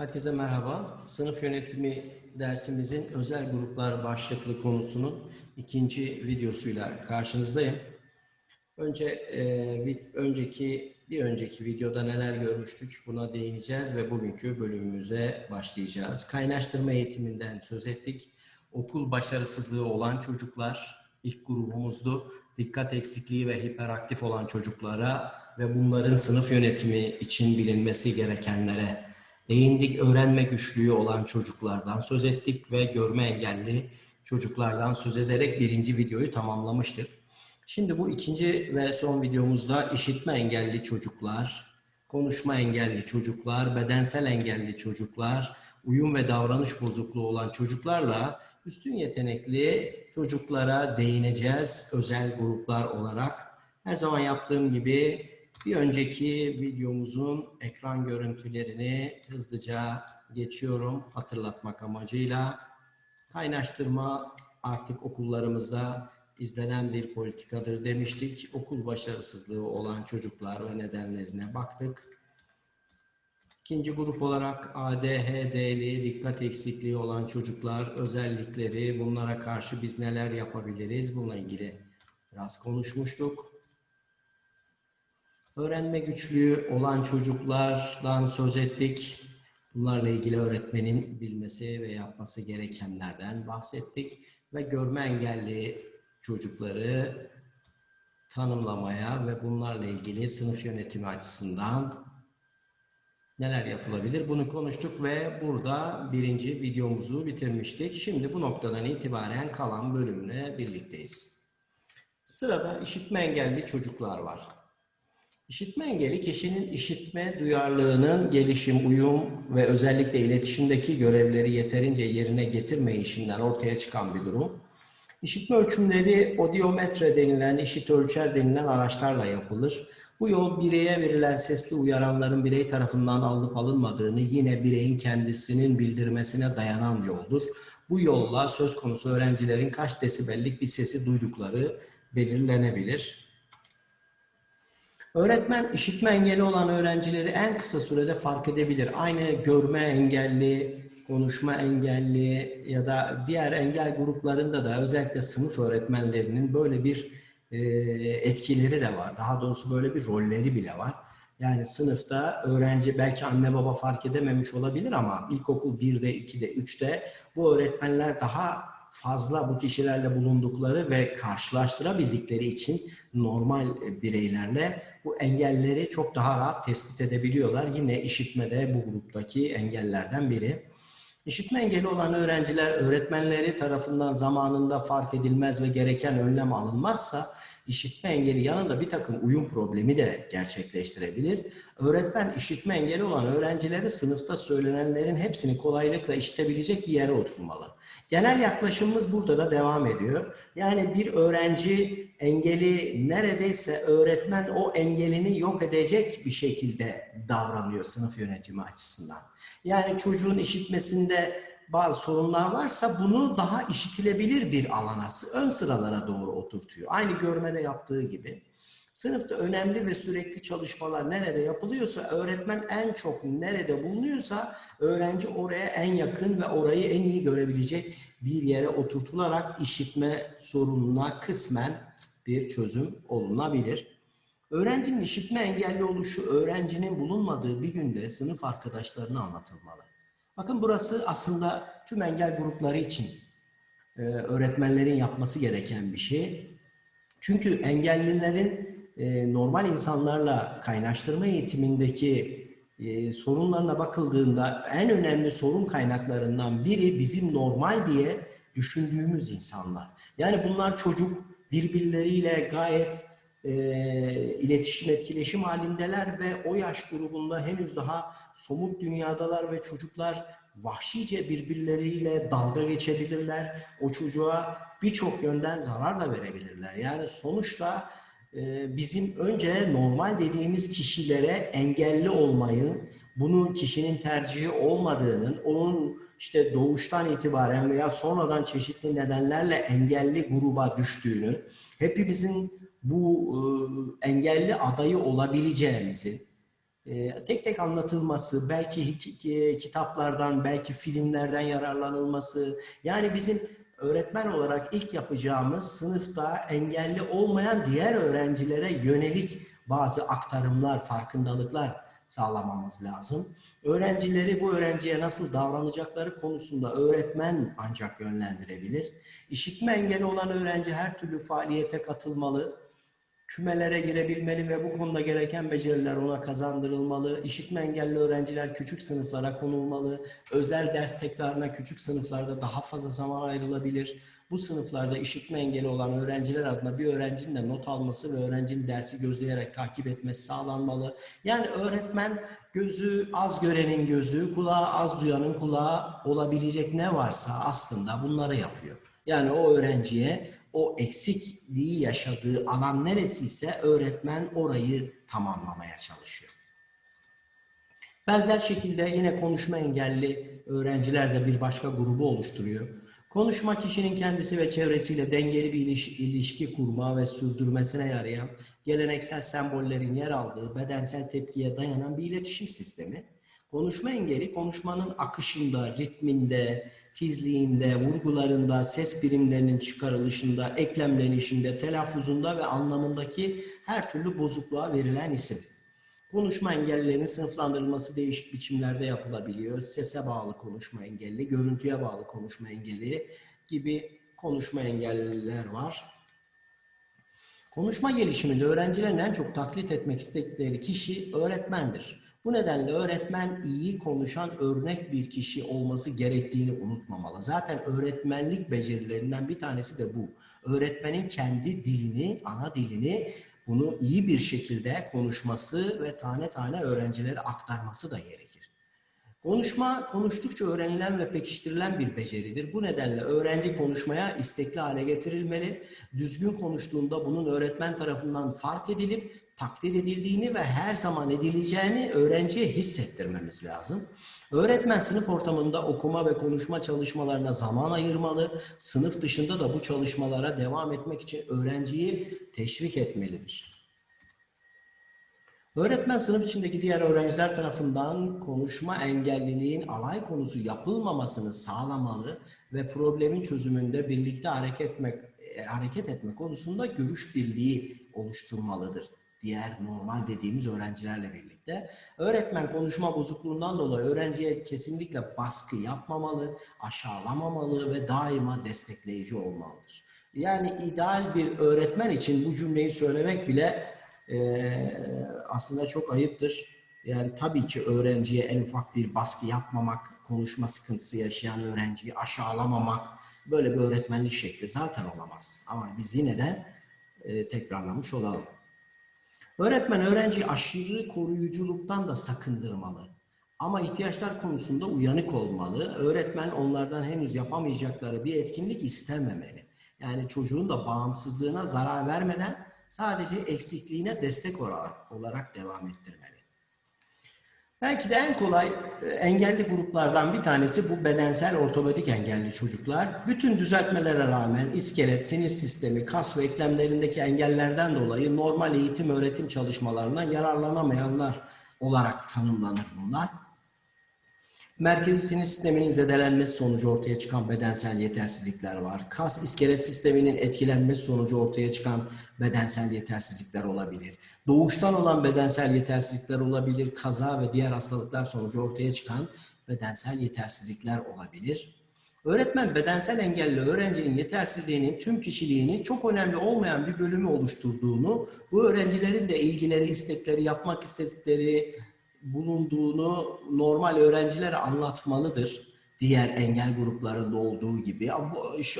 Herkese merhaba. Sınıf yönetimi dersimizin özel gruplar başlıklı konusunun ikinci videosuyla karşınızdayım. Önce e, bir önceki bir önceki videoda neler görmüştük buna değineceğiz ve bugünkü bölümümüze başlayacağız. Kaynaştırma eğitiminden söz ettik. Okul başarısızlığı olan çocuklar ilk grubumuzdu. Dikkat eksikliği ve hiperaktif olan çocuklara ve bunların sınıf yönetimi için bilinmesi gerekenlere değindik. Öğrenme güçlüğü olan çocuklardan söz ettik ve görme engelli çocuklardan söz ederek birinci videoyu tamamlamıştık. Şimdi bu ikinci ve son videomuzda işitme engelli çocuklar, konuşma engelli çocuklar, bedensel engelli çocuklar, uyum ve davranış bozukluğu olan çocuklarla üstün yetenekli çocuklara değineceğiz özel gruplar olarak. Her zaman yaptığım gibi bir önceki videomuzun ekran görüntülerini hızlıca geçiyorum hatırlatmak amacıyla. Kaynaştırma artık okullarımızda izlenen bir politikadır demiştik. Okul başarısızlığı olan çocuklar ve nedenlerine baktık. İkinci grup olarak ADHD'li, dikkat eksikliği olan çocuklar, özellikleri, bunlara karşı biz neler yapabiliriz? Bununla ilgili biraz konuşmuştuk. Öğrenme güçlüğü olan çocuklardan söz ettik. Bunlarla ilgili öğretmenin bilmesi ve yapması gerekenlerden bahsettik. Ve görme engelli çocukları tanımlamaya ve bunlarla ilgili sınıf yönetimi açısından neler yapılabilir bunu konuştuk ve burada birinci videomuzu bitirmiştik. Şimdi bu noktadan itibaren kalan bölümle birlikteyiz. Sırada işitme engelli çocuklar var. İşitme engeli kişinin işitme duyarlılığının gelişim, uyum ve özellikle iletişimdeki görevleri yeterince yerine getirmeyişinden ortaya çıkan bir durum. İşitme ölçümleri odiometre denilen, işit ölçer denilen araçlarla yapılır. Bu yol bireye verilen sesli uyaranların birey tarafından alınıp alınmadığını yine bireyin kendisinin bildirmesine dayanan yoldur. Bu yolla söz konusu öğrencilerin kaç desibellik bir sesi duydukları belirlenebilir. Öğretmen işitme engeli olan öğrencileri en kısa sürede fark edebilir. Aynı görme engelli, konuşma engelli ya da diğer engel gruplarında da özellikle sınıf öğretmenlerinin böyle bir e, etkileri de var. Daha doğrusu böyle bir rolleri bile var. Yani sınıfta öğrenci belki anne baba fark edememiş olabilir ama ilkokul 1'de, 2'de, 3'te bu öğretmenler daha fazla bu kişilerle bulundukları ve karşılaştırabildikleri için normal bireylerle bu engelleri çok daha rahat tespit edebiliyorlar. Yine işitmede bu gruptaki engellerden biri. İşitme engeli olan öğrenciler öğretmenleri tarafından zamanında fark edilmez ve gereken önlem alınmazsa işitme engeli yanında bir takım uyum problemi de gerçekleştirebilir. Öğretmen işitme engeli olan öğrencileri sınıfta söylenenlerin hepsini kolaylıkla işitebilecek bir yere oturmalı. Genel yaklaşımımız burada da devam ediyor. Yani bir öğrenci engeli neredeyse öğretmen o engelini yok edecek bir şekilde davranıyor sınıf yönetimi açısından. Yani çocuğun işitmesinde bazı sorunlar varsa bunu daha işitilebilir bir alana, ön sıralara doğru oturtuyor. Aynı görmede yaptığı gibi. Sınıfta önemli ve sürekli çalışmalar nerede yapılıyorsa, öğretmen en çok nerede bulunuyorsa, öğrenci oraya en yakın ve orayı en iyi görebilecek bir yere oturtularak işitme sorununa kısmen bir çözüm olunabilir. Öğrencinin işitme engelli oluşu öğrencinin bulunmadığı bir günde sınıf arkadaşlarına anlatılmalı. Bakın burası aslında tüm engel grupları için e, öğretmenlerin yapması gereken bir şey. Çünkü engellilerin e, normal insanlarla kaynaştırma eğitimindeki e, sorunlarına bakıldığında en önemli sorun kaynaklarından biri bizim normal diye düşündüğümüz insanlar. Yani bunlar çocuk birbirleriyle gayet e, iletişim, etkileşim halindeler ve o yaş grubunda henüz daha somut dünyadalar ve çocuklar vahşice birbirleriyle dalga geçebilirler. O çocuğa birçok yönden zarar da verebilirler. Yani sonuçta e, bizim önce normal dediğimiz kişilere engelli olmayı, bunun kişinin tercihi olmadığının, onun işte doğuştan itibaren veya sonradan çeşitli nedenlerle engelli gruba düştüğünü, hepimizin bu e, engelli adayı olabileceğimizi e, tek tek anlatılması, belki kitaplardan, belki filmlerden yararlanılması. Yani bizim öğretmen olarak ilk yapacağımız sınıfta engelli olmayan diğer öğrencilere yönelik bazı aktarımlar, farkındalıklar sağlamamız lazım. Öğrencileri bu öğrenciye nasıl davranacakları konusunda öğretmen ancak yönlendirebilir. İşitme engeli olan öğrenci her türlü faaliyete katılmalı, kümelere girebilmeli ve bu konuda gereken beceriler ona kazandırılmalı. İşitme engelli öğrenciler küçük sınıflara konulmalı. Özel ders tekrarına küçük sınıflarda daha fazla zaman ayrılabilir. Bu sınıflarda işitme engeli olan öğrenciler adına bir öğrencinin de not alması ve öğrencinin dersi gözleyerek takip etmesi sağlanmalı. Yani öğretmen gözü az görenin gözü, kulağı az duyanın kulağı olabilecek ne varsa aslında bunları yapıyor. Yani o öğrenciye o eksikliği yaşadığı alan neresiyse öğretmen orayı tamamlamaya çalışıyor. Benzer şekilde yine konuşma engelli öğrenciler de bir başka grubu oluşturuyor. Konuşma kişinin kendisi ve çevresiyle dengeli bir ilişki kurma ve sürdürmesine yarayan geleneksel sembollerin yer aldığı bedensel tepkiye dayanan bir iletişim sistemi. Konuşma engeli konuşmanın akışında, ritminde, tizliğinde, vurgularında, ses birimlerinin çıkarılışında, eklemlenişinde, telaffuzunda ve anlamındaki her türlü bozukluğa verilen isim. Konuşma engellilerinin sınıflandırılması değişik biçimlerde yapılabiliyor. Sese bağlı konuşma engelli, görüntüye bağlı konuşma engelli gibi konuşma engelliler var. Konuşma gelişiminde öğrencilerin en çok taklit etmek istedikleri kişi öğretmendir. Bu nedenle öğretmen iyi konuşan örnek bir kişi olması gerektiğini unutmamalı. Zaten öğretmenlik becerilerinden bir tanesi de bu. Öğretmenin kendi dilini, ana dilini bunu iyi bir şekilde konuşması ve tane tane öğrencilere aktarması da gerekir. Konuşma konuştukça öğrenilen ve pekiştirilen bir beceridir. Bu nedenle öğrenci konuşmaya istekli hale getirilmeli. Düzgün konuştuğunda bunun öğretmen tarafından fark edilip takdir edildiğini ve her zaman edileceğini öğrenciye hissettirmemiz lazım. Öğretmen sınıf ortamında okuma ve konuşma çalışmalarına zaman ayırmalı. Sınıf dışında da bu çalışmalara devam etmek için öğrenciyi teşvik etmelidir. Öğretmen sınıf içindeki diğer öğrenciler tarafından konuşma engelliliğin alay konusu yapılmamasını sağlamalı ve problemin çözümünde birlikte hareket etmek hareket etme konusunda görüş birliği oluşturmalıdır diğer normal dediğimiz öğrencilerle birlikte. Öğretmen konuşma bozukluğundan dolayı öğrenciye kesinlikle baskı yapmamalı, aşağılamamalı ve daima destekleyici olmalıdır. Yani ideal bir öğretmen için bu cümleyi söylemek bile e, aslında çok ayıptır. Yani tabii ki öğrenciye en ufak bir baskı yapmamak, konuşma sıkıntısı yaşayan öğrenciyi aşağılamamak böyle bir öğretmenlik şekli zaten olamaz. Ama biz yine de e, tekrarlamış olalım. Öğretmen öğrenciyi aşırı koruyuculuktan da sakındırmalı. Ama ihtiyaçlar konusunda uyanık olmalı. Öğretmen onlardan henüz yapamayacakları bir etkinlik istememeli. Yani çocuğun da bağımsızlığına zarar vermeden sadece eksikliğine destek olarak, devam ettirmeli. Belki de en kolay e, engelli gruplardan bir tanesi bu bedensel ortopedik engelli çocuklar. Bütün düzeltmelere rağmen iskelet, sinir sistemi, kas ve eklemlerindeki engellerden dolayı normal eğitim öğretim çalışmalarından yararlanamayanlar olarak tanımlanır bunlar merkezi sinir sisteminin zedelenmesi sonucu ortaya çıkan bedensel yetersizlikler var. Kas iskelet sisteminin etkilenmesi sonucu ortaya çıkan bedensel yetersizlikler olabilir. Doğuştan olan bedensel yetersizlikler olabilir. Kaza ve diğer hastalıklar sonucu ortaya çıkan bedensel yetersizlikler olabilir. Öğretmen bedensel engelli öğrencinin yetersizliğinin tüm kişiliğinin çok önemli olmayan bir bölümü oluşturduğunu, bu öğrencilerin de ilgileri, istekleri, yapmak istedikleri, bulunduğunu normal öğrencilere anlatmalıdır. Diğer engel gruplarında olduğu gibi.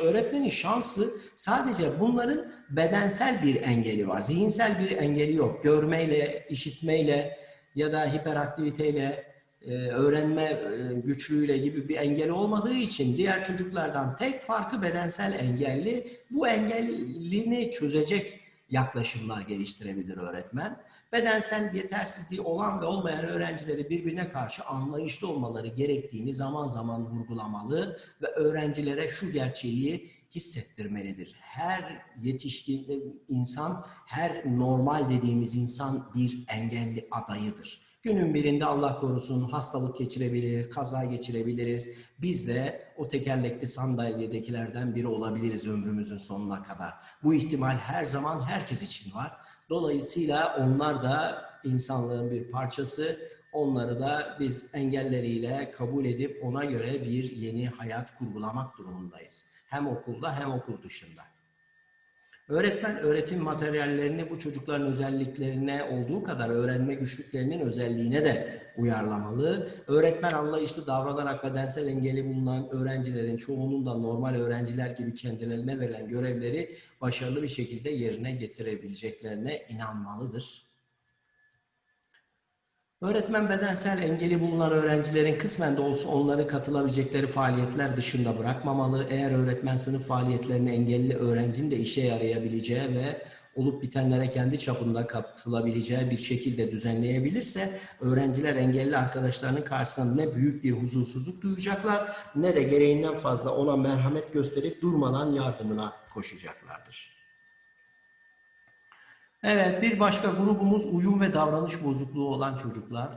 Öğretmenin şansı sadece bunların bedensel bir engeli var. Zihinsel bir engeli yok. Görmeyle, işitmeyle ya da hiperaktiviteyle, e, öğrenme e, güçlüğüyle gibi bir engel olmadığı için diğer çocuklardan tek farkı bedensel engelli. Bu engellini çözecek yaklaşımlar geliştirebilir öğretmen. Bedensel yetersizliği olan ve olmayan öğrencileri birbirine karşı anlayışlı olmaları gerektiğini zaman zaman vurgulamalı ve öğrencilere şu gerçeği hissettirmelidir. Her yetişkin insan, her normal dediğimiz insan bir engelli adayıdır. Günün birinde Allah korusun hastalık geçirebiliriz, kaza geçirebiliriz. Biz de o tekerlekli sandalyedekilerden biri olabiliriz ömrümüzün sonuna kadar. Bu ihtimal her zaman herkes için var. Dolayısıyla onlar da insanlığın bir parçası. Onları da biz engelleriyle kabul edip ona göre bir yeni hayat kurgulamak durumundayız. Hem okulda hem okul dışında. Öğretmen öğretim materyallerini bu çocukların özelliklerine olduğu kadar öğrenme güçlüklerinin özelliğine de uyarlamalı. Öğretmen anlayışlı davranarak bedensel engeli bulunan öğrencilerin çoğunun da normal öğrenciler gibi kendilerine verilen görevleri başarılı bir şekilde yerine getirebileceklerine inanmalıdır. Öğretmen bedensel engeli bulunan öğrencilerin kısmen de olsa onların katılabilecekleri faaliyetler dışında bırakmamalı. Eğer öğretmen sınıf faaliyetlerini engelli öğrencinin de işe yarayabileceği ve olup bitenlere kendi çapında katılabileceği bir şekilde düzenleyebilirse öğrenciler engelli arkadaşlarının karşısında ne büyük bir huzursuzluk duyacaklar ne de gereğinden fazla ona merhamet gösterip durmadan yardımına koşacaklardır. Evet, bir başka grubumuz uyum ve davranış bozukluğu olan çocuklar.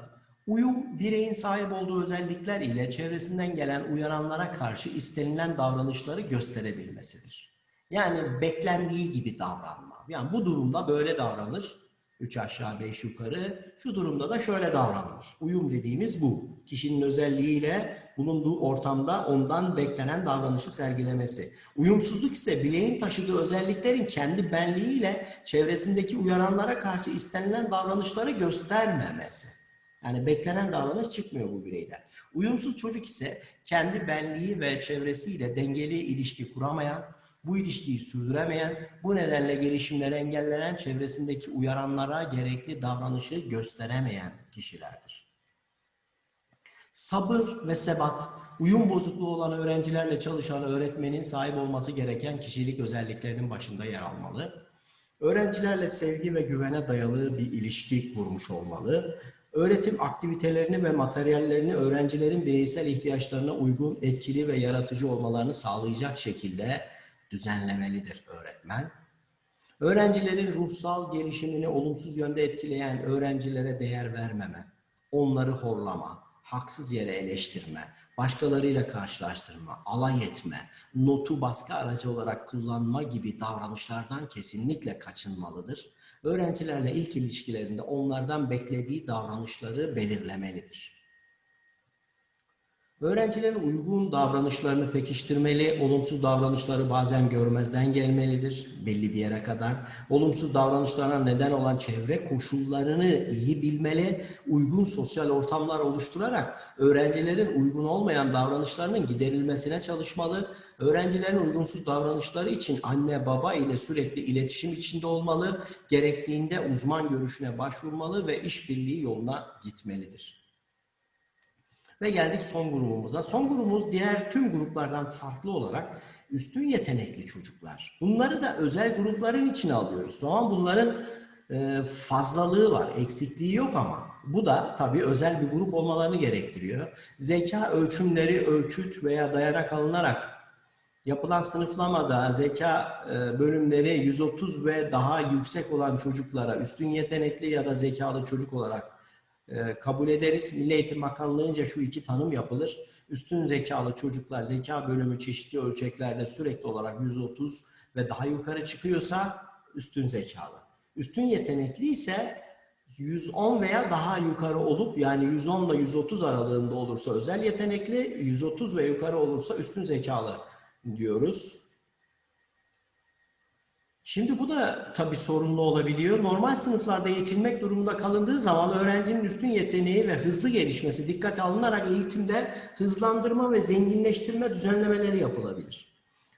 Uyum, bireyin sahip olduğu özellikler ile çevresinden gelen uyaranlara karşı istenilen davranışları gösterebilmesidir. Yani beklendiği gibi davranma. Yani bu durumda böyle davranır. Üç aşağı beş yukarı. Şu durumda da şöyle davranılır. Uyum dediğimiz bu. Kişinin özelliğiyle bulunduğu ortamda ondan beklenen davranışı sergilemesi. Uyumsuzluk ise bireyin taşıdığı özelliklerin kendi benliğiyle çevresindeki uyaranlara karşı istenilen davranışları göstermemesi. Yani beklenen davranış çıkmıyor bu bireyden. Uyumsuz çocuk ise kendi benliği ve çevresiyle dengeli ilişki kuramayan, bu ilişkiyi sürdüremeyen, bu nedenle gelişimleri engellenen çevresindeki uyaranlara gerekli davranışı gösteremeyen kişilerdir. Sabır ve sebat, uyum bozukluğu olan öğrencilerle çalışan öğretmenin sahip olması gereken kişilik özelliklerinin başında yer almalı. Öğrencilerle sevgi ve güvene dayalı bir ilişki kurmuş olmalı. Öğretim aktivitelerini ve materyallerini öğrencilerin bireysel ihtiyaçlarına uygun, etkili ve yaratıcı olmalarını sağlayacak şekilde düzenlemelidir öğretmen. Öğrencilerin ruhsal gelişimini olumsuz yönde etkileyen öğrencilere değer vermeme, onları horlama, haksız yere eleştirme, başkalarıyla karşılaştırma, alay etme, notu baskı aracı olarak kullanma gibi davranışlardan kesinlikle kaçınmalıdır. Öğrencilerle ilk ilişkilerinde onlardan beklediği davranışları belirlemelidir. Öğrencilerin uygun davranışlarını pekiştirmeli, olumsuz davranışları bazen görmezden gelmelidir belli bir yere kadar. Olumsuz davranışlarına neden olan çevre koşullarını iyi bilmeli, uygun sosyal ortamlar oluşturarak öğrencilerin uygun olmayan davranışlarının giderilmesine çalışmalı. Öğrencilerin uygunsuz davranışları için anne baba ile sürekli iletişim içinde olmalı, gerektiğinde uzman görüşüne başvurmalı ve işbirliği yoluna gitmelidir. Ve geldik son grubumuza. Son grubumuz diğer tüm gruplardan farklı olarak üstün yetenekli çocuklar. Bunları da özel grupların içine alıyoruz. Tamam bunların e, fazlalığı var, eksikliği yok ama bu da tabii özel bir grup olmalarını gerektiriyor. Zeka ölçümleri ölçüt veya dayanak alınarak yapılan sınıflamada zeka e, bölümleri 130 ve daha yüksek olan çocuklara üstün yetenekli ya da zekalı çocuk olarak kabul ederiz. Milli Eğitim Bakanlığı'nca şu iki tanım yapılır. Üstün zekalı çocuklar zeka bölümü çeşitli ölçeklerde sürekli olarak 130 ve daha yukarı çıkıyorsa üstün zekalı. Üstün yetenekli ise 110 veya daha yukarı olup yani 110 ile 130 aralığında olursa özel yetenekli, 130 ve yukarı olursa üstün zekalı diyoruz. Şimdi bu da tabii sorunlu olabiliyor. Normal sınıflarda eğitilmek durumunda kalındığı zaman öğrencinin üstün yeteneği ve hızlı gelişmesi dikkate alınarak eğitimde hızlandırma ve zenginleştirme düzenlemeleri yapılabilir.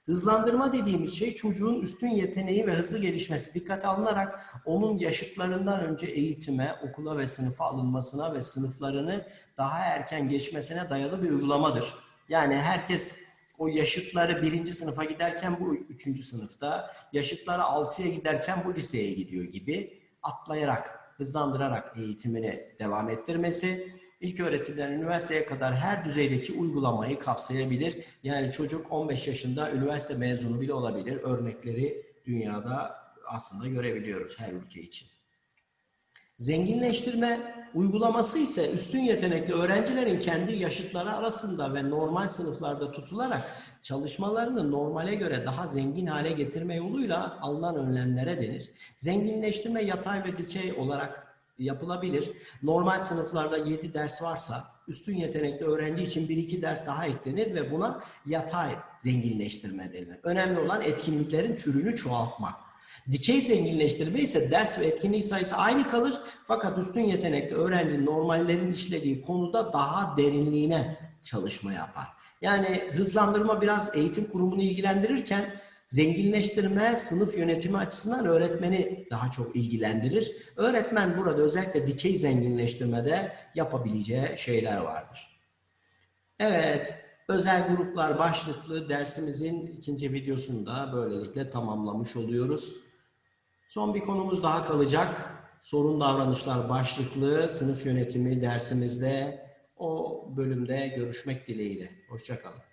Hızlandırma dediğimiz şey çocuğun üstün yeteneği ve hızlı gelişmesi dikkate alınarak onun yaşıtlarından önce eğitime, okula ve sınıfa alınmasına ve sınıflarını daha erken geçmesine dayalı bir uygulamadır. Yani herkes o yaşıtları birinci sınıfa giderken bu üçüncü sınıfta, yaşıtları altıya giderken bu liseye gidiyor gibi atlayarak, hızlandırarak eğitimini devam ettirmesi, ilk öğretimden üniversiteye kadar her düzeydeki uygulamayı kapsayabilir. Yani çocuk 15 yaşında üniversite mezunu bile olabilir. Örnekleri dünyada aslında görebiliyoruz her ülke için. Zenginleştirme uygulaması ise üstün yetenekli öğrencilerin kendi yaşıtları arasında ve normal sınıflarda tutularak çalışmalarını normale göre daha zengin hale getirme yoluyla alınan önlemlere denir. Zenginleştirme yatay ve dikey olarak yapılabilir. Normal sınıflarda 7 ders varsa üstün yetenekli öğrenci için 1-2 ders daha eklenir ve buna yatay zenginleştirme denilir. Önemli olan etkinliklerin türünü çoğaltma. Dikey zenginleştirme ise ders ve etkinlik sayısı aynı kalır fakat üstün yetenekli öğrenci normallerin işlediği konuda daha derinliğine çalışma yapar. Yani hızlandırma biraz eğitim kurumunu ilgilendirirken zenginleştirme sınıf yönetimi açısından öğretmeni daha çok ilgilendirir. Öğretmen burada özellikle dikey zenginleştirmede yapabileceği şeyler vardır. Evet, özel gruplar başlıklı dersimizin ikinci videosunu da böylelikle tamamlamış oluyoruz. Son bir konumuz daha kalacak. Sorun davranışlar başlıklı sınıf yönetimi dersimizde o bölümde görüşmek dileğiyle. Hoşçakalın.